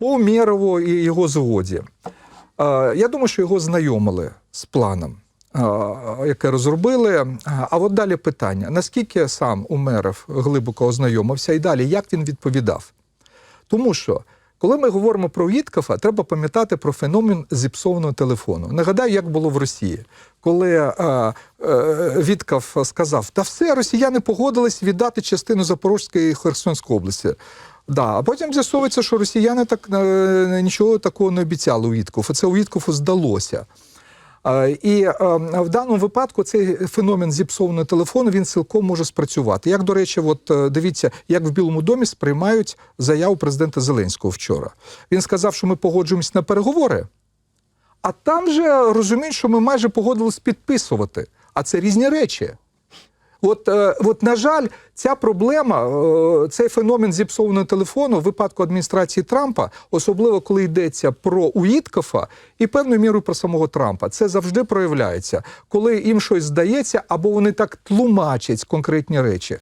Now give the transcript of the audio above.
Умєрову і його згоді. Е, Я думаю, що його знайомили з планом, е, яке розробили. А от далі питання: наскільки сам Умеров глибоко ознайомився, і далі як він відповідав? Тому що, коли ми говоримо про Віткафа, треба пам'ятати про феномен зіпсованого телефону. Нагадаю, як було в Росії, коли е, е, Віткаф сказав: Та все, росіяни погодились віддати частину Запорізької і Херсонської області. Да, а потім з'ясовується, що росіяни так е, нічого такого не обіцяли у Віткофу. Це у Віткофу здалося. Е, І е, в даному випадку цей феномен зіпсованого телефону він цілком може спрацювати. Як, до речі, от е, дивіться, як в Білому домі сприймають заяву президента Зеленського вчора. Він сказав, що ми погоджуємось на переговори, а там же розуміють, що ми майже погодились підписувати. А це різні речі. От, е, от, на жаль, ця проблема, е, цей феномен зіпсованого телефону в випадку адміністрації Трампа, особливо коли йдеться про Уіткофа і певною мірою про самого Трампа, це завжди проявляється, коли їм щось здається, або вони так тлумачать конкретні речі.